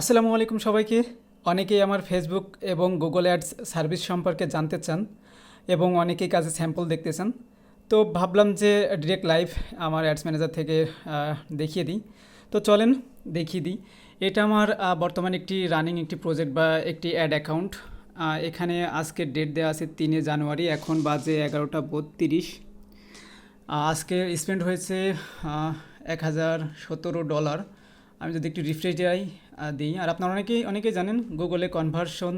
আসসালামু আলাইকুম সবাইকে। অনেকেই আমার ফেসবুক এবং গুগল অ্যাডস সার্ভিস সম্পর্কে জানতে চান এবং অনেকেই কাজে স্যাম্পল দেখতে চান। তো ভাবলাম যে ডিরেক্ট লাইভ আমার অ্যাডস ম্যানেজার থেকে দেখিয়ে দিই। তো চলেন দেখিয়ে দিই। এটা আমার বর্তমান একটি রানিং একটি প্রজেক্ট বা একটি অ্যাড অ্যাকাউন্ট এখানে আজকে ডেট দেওয়া আছে তিনে জানুয়ারি, এখন বাজে এগারোটা বত্রিশ। আজকে স্পেন্ড হয়েছে এক হাজার সতেরো ডলার আমি যদি একটু রিফ্রেশ যাই আহ, দিই। আর আপনারা অনেকেই অনেকেই জানেন গুগলে কনভার্সন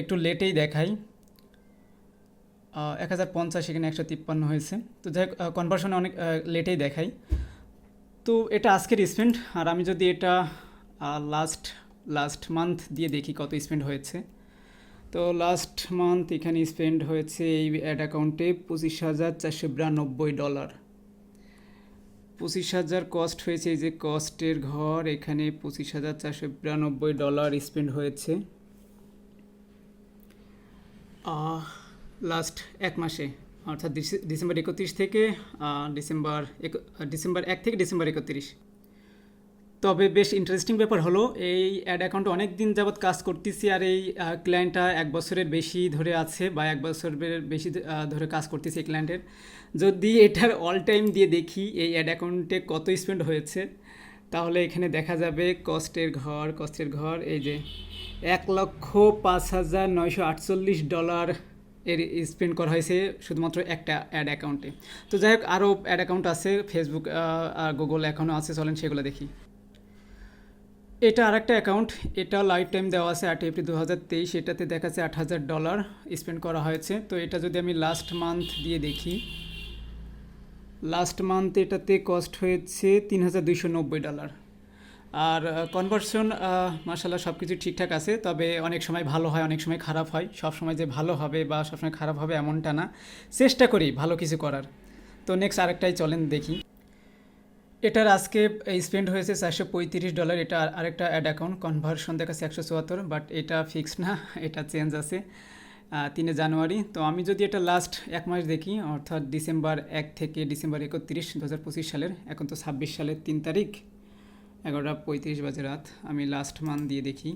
একটু লেটেই দেখাই। এক হাজার পঞ্চাশ এখানে একশো তিপ্পান্ন হয়েছে। তো যাই কনভার্সন অনেক লেটেই দেখাই। তো এটা আজকের স্পেন্ড আর আমি যদি এটা লাস্ট লাস্ট মান্থ দিয়ে দেখি কত স্পেন্ড হয়েছে। তো লাস্ট মান্থ এখানে স্পেন্ড হয়েছে এই অ্যাড অ্যাকাউন্টে পঁচিশ হাজার চারশো বিরানব্বই ডলার পঁচিশ হাজার কস্ট হয়েছে। এই যে কস্টের ঘর, এখানে পঁচিশ হাজার চারশো বিরানব্বই ডলার স্পেন্ড হয়েছে। লাস্ট এক মাসে, অর্থাৎ ডিসে- ডিসেম্বর একত্রিশ থেকে ডিসেম্বর এক- ডিসেম্বর এক থেকে ডিসেম্বর একত্রিশ। তবে বেশ ইন্টারেস্টিং ব্যাপার হলো, এই অ্যাড অ্যাকাউন্টে অনেক দিন যাবৎ কাজ করতেছি আর এই ক্লায়েন্টটা এক বছরের বেশি ধরে আছে বা এক বছরের বেশি ধরে কাজ করতেছি এই ক্লায়েন্টের যদি এটার অল টাইম দিয়ে দেখি, এই অ্যাড অ্যাকাউন্টে কত স্পেন্ড হয়েছে, তাহলে এখানে দেখা যাবে কস্টের ঘর কস্টের ঘর, এই যে এক লক্ষ পাঁচ হাজার নয়শো আটচল্লিশ ডলার এর স্পেন্ড করা হয়েছে শুধুমাত্র একটা অ্যাড অ্যাকাউন্টে তো যাই হোক আরও অ্যাড অ্যাকাউন্ট আছে ফেসবুক আর গুগল এখনও আছে, চলেন সেগুলো দেখি। এটা আর একটা অ্যাকাউন্ট এটা লাইফ টাইম দেওয়া আছে আট এপ্রিল দু হাজার তেইশ, এটাতে দেখাচ্ছে আট হাজার ডলার স্পেন্ড করা হয়েছে। তো এটা যদি আমি লাস্ট মান্থ দিয়ে দেখি লাস্ট মান্থ এটাতে কস্ট হয়েছে তিন হাজার দুইশো নব্বই ডলার আর কনভার্সন মাসাল্লাহ সব কিছু ঠিকঠাক আছে, তবে অনেক সময় ভালো হয়, অনেক সময় খারাপ হয়। সব সময় যে ভালো হবে বা সবসময় খারাপ হবে এমনটা না। চেষ্টা করি ভালো কিছু করার। তো নেক্সট আরেকটাই চলেন দেখি। এটার আজকে স্পেন্ড হয়েছে চারশো পঁয়ত্রিশ ডলার এটা আরেকটা অ্যাড অ্যাকাউন্ট কনভার্সন দেখাচ্ছে একশো চুয়াত্তর বাট এটা ফিক্সড না, এটা চেঞ্জ আছে তিনে জানুয়ারি। তো আমি যদি এটা লাস্ট এক মাস দেখি, অর্থাৎ ডিসেম্বর এক থেকে ডিসেম্বর একত্রিশ দু হাজার পঁচিশ সালের, এখন তো ছাব্বিশ সালের তিন তারিখ, এগারোটা পঁয়ত্রিশ বাজে রাত, আমি লাস্ট মান্থ দিয়ে দেখি।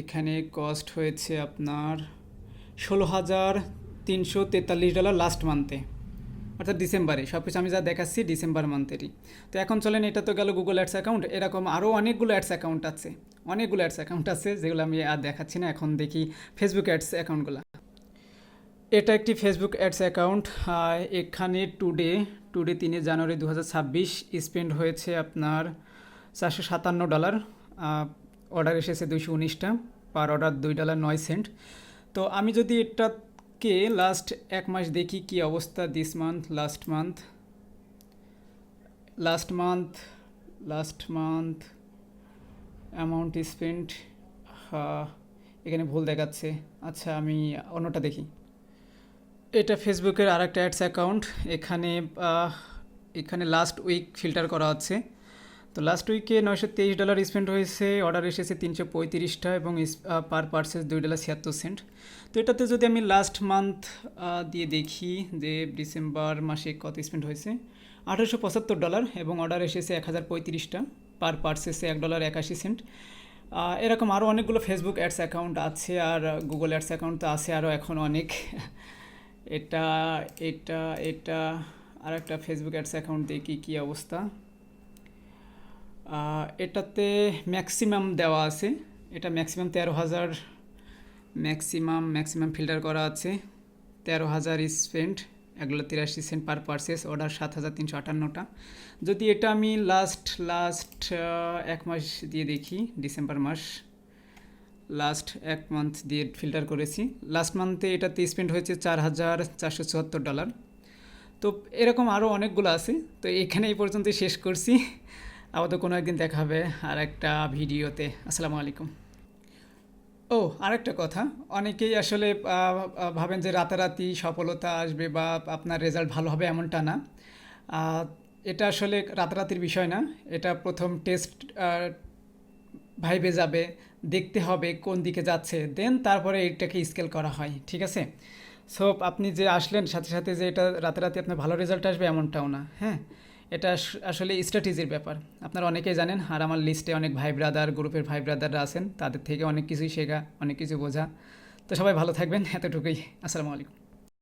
এখানে কস্ট হয়েছে আপনার ষোলো হাজার তিনশো তেতাল্লিশ ডলার লাস্ট মান্থে অর্থাৎ ডিসেম্বরে। সব কিছু আমি যা দেখাচ্ছি ডিসেম্বর মান্থেরই তো এখন চলেন, এটা তো গেল গুগল অ্যাডস অ্যাকাউন্ট এরকম আরও অনেকগুলো অ্যাডস অ্যাকাউন্ট আছে। অনেকগুলো অ্যাডস অ্যাকাউন্ট আছে, যেগুলো আমি আর দেখাচ্ছি না। এখন দেখি ফেসবুক অ্যাডস অ্যাকাউন্টগুলো এটা একটি ফেসবুক অ্যাডস অ্যাকাউন্ট এখানে টুডে টুডে তিনে জানুয়ারি দু হাজার ছাব্বিশ স্পেন্ড হয়েছে আপনার চারশো সাতান্ন ডলার অর্ডার এসেছে দুশো উনিশটা। পার অর্ডার দুই ডলার নয় সেন্ট তো আমি যদি এটাকে লাস্ট এক মাস দেখি কি অবস্থা this month last month last month last month amount spend এখানে ভুল দেখাচ্ছে। আচ্ছা আমি অন্যটা দেখি। এটা ফেসবুকের আর একটা অ্যাডস অ্যাকাউন্ট এখানে এখানে লাস্ট উইক ফিল্টার করা হচ্ছে তো লাস্ট উইকে নয়শো তেইশ ডলার স্পেন্ড হয়েছে অর্ডার এসেছে তিনশো পঁয়ত্রিশটা এবং পার পার্সেস দুই ডলার ছিয়াত্তর সেন্ট তো এটাতে যদি আমি লাস্ট মান্থ দিয়ে দেখি যে ডিসেম্বর মাসে কত স্পেন্ড হয়েছে, আঠারোশো পঁচাত্তর ডলার এবং অর্ডার এসেছে এক হাজার পঁয়ত্রিশটা পার পার্সেসে এক ডলার একাশি সেন্ট এরকম আরও অনেকগুলো ফেসবুক অ্যাডস অ্যাকাউন্ট আছে আর গুগল অ্যাডস অ্যাকাউন্ট তো আছে আরও এখন অনেক। এটা এটা এটা আর একটা ফেসবুক অ্যাডস অ্যাকাউন্ট দেখি কী অবস্থা। এটাতে ম্যাক্সিমাম দেওয়া আছে। এটা ম্যাক্সিমাম তেরো হাজার ম্যাক্সিমাম ম্যাক্সিমাম ফিল্টার করা আছে। তেরো হাজার স্পেন্ড এগুলো তিরাশি সেন্ট পার পার্সেস অর্ডার সাত হাজার তিনশো আটান্নটা। যদি এটা আমি লাস্ট লাস্ট এক মাস দিয়ে দেখি ডিসেম্বর মাস লাস্ট এক মান্থ দিয়ে ফিল্টার করেছি। লাস্ট মান্থে এটাতে স্পেন্ড হয়েছে চার হাজার চারশো চুয়াত্তর ডলার তো এরকম আরও অনেকগুলো আছে। তো এখানে এই পর্যন্ত শেষ করছি। আপাতত কোনো একদিন দেখা হবে, আর একটা ভিডিওতে। আসসালামু আলাইকুম। ও, আরেকটা কথা। অনেকেই আসলে ভাবেন যে রাতারাতি সফলতা আসবে বা আপনার রেজাল্ট ভালো হবে এমনটা না। এটা আসলে রাতারাতির বিষয় না। এটা প্রথম টেস্ট ভাইবে যাবে, দেখতে হবে কোন দিকে যাচ্ছে, দেন তারপরে এটাকে স্কেল করা হয়, ঠিক আছে? সো, আপনি যে আসলেন, সাথে সাথে যে এটা রাতারাতি আপনার ভালো রেজাল্ট আসবে এমনটাও না হ্যাঁ? এটা আসলে স্ট্র্যাটেজির ব্যাপার। আপনারা অনেকেই জানেন, আর আমার লিস্টে অনেক ভাই ব্রাদার গ্রুপের ভাই ব্রাদাররা আছেন। তাদের থেকে অনেক কিছুই শেখা, অনেক কিছু বোঝা। তো সবাই ভালো থাকবেন। এতটুকুই। আসসালামু আলাইকুম।